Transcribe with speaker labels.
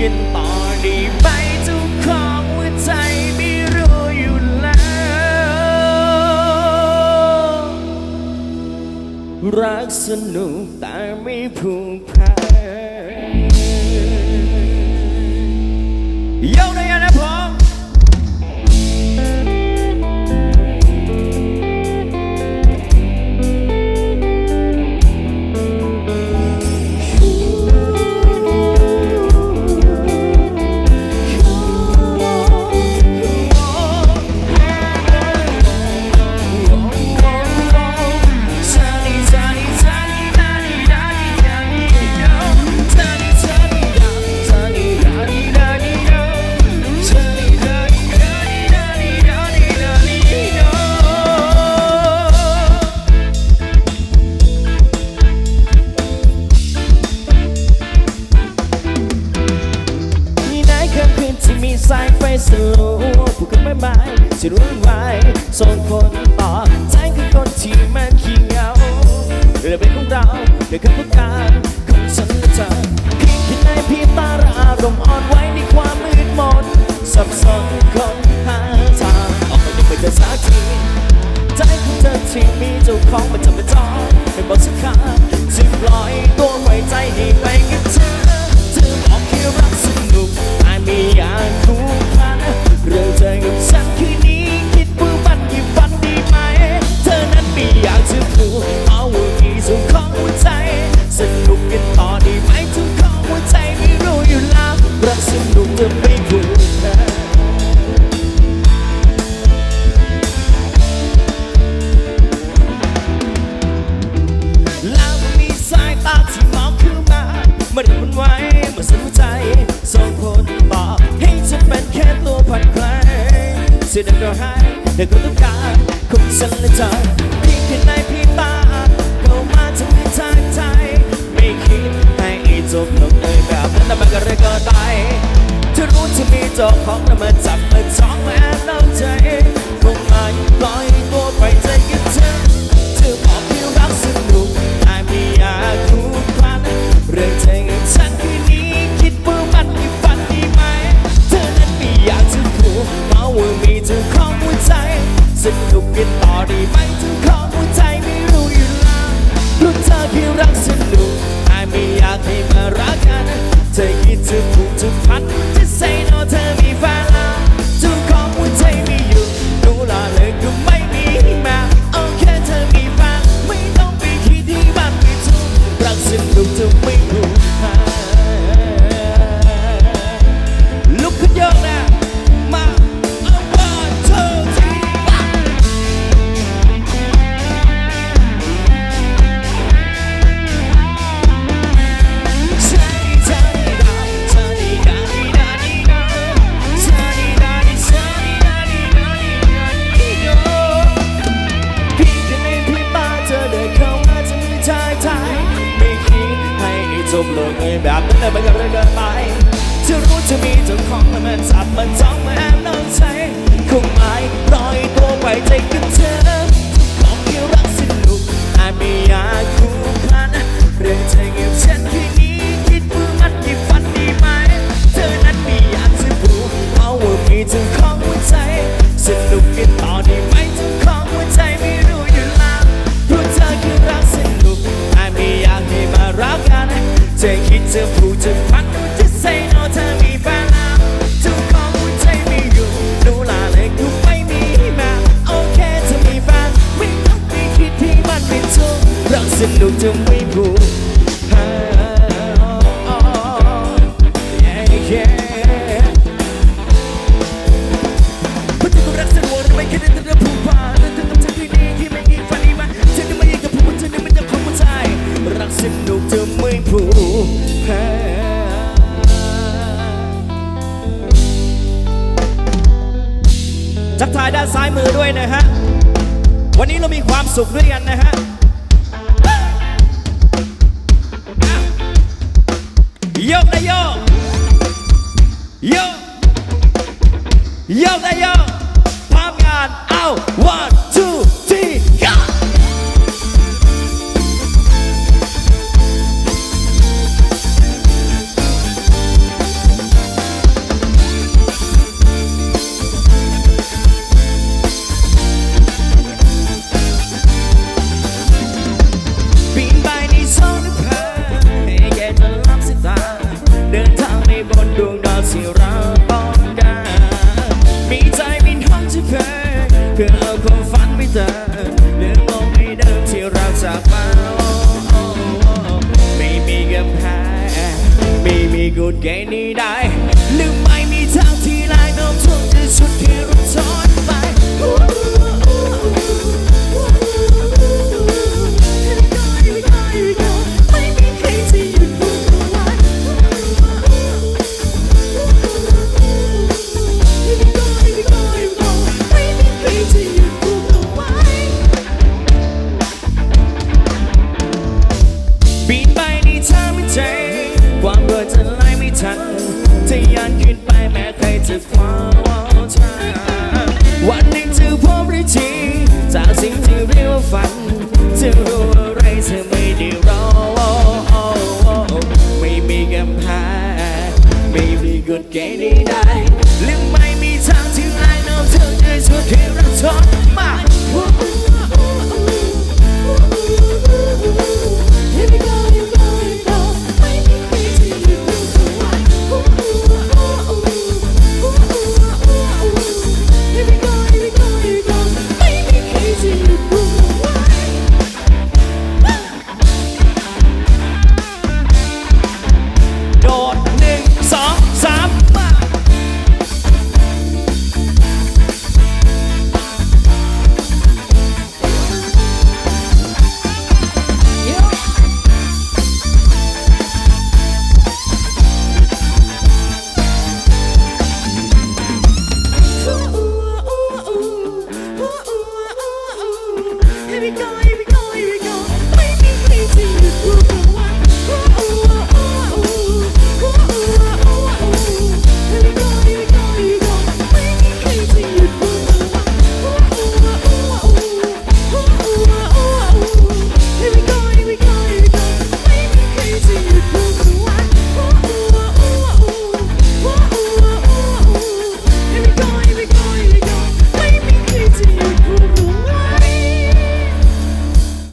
Speaker 1: กันต่อได้ไหมทุกของหัวใจไม่รู้อยู่แล้ว รักสนุกแต่ไม่ผูกพัน รื่องเป็นของเราเรื่องคำพูดการของฉันและเธอเพียงแค่ในพี่ตาราลมอ่อนไหวในความมืดมนสับสนคนหาทางออกมายังไม่เจอสักทีใจของเธอที่มีเจ้าของมันจะมาจองไม่บอกสักคำจึงปล่อย เมื่อเรื่องมันไวเมื่อสนใจส่งผลต่อให้ฉันเป็นแค่ตัวผ่อนคลายเสียดายก็ใหายแต่ก็ต้องการของฉันและเธอพียงแค่ในพียงตาเข้ามาทำให้ทางใจ ไม่คิดให้จบลงเลยแบบนั้นแต่มันก็เลยกินไปเธอรู้จะมีเจ้าของแล้วมาจับมาจ้องมาแอบเอาใจ ผูก เจ้าของหัวใจสนุกกันต่อดีไหมเจ้าของหัวใจไม่รู้อยู่แล้วเพราะเธอคือรักสนุกแต่ไม่อยากให้มารักกันเธอคิดจะพูดจะ ทักทายด้านซ้ายมือด้วยนะฮะ วันนี้เรามีความสุขด้วยกันนะฮะโยกนะโยกโยกโยกนะโยกพร้อมงานเอา one two คือเราคงฝันไม่เจอเรื่องมองไม่เดิมที่เราจากมาไม่มีกำแพงไม่มีกฎเกณฑ์นี้ได้หรือไม่มีทางที่ลายน้มถ่งจะชุดที่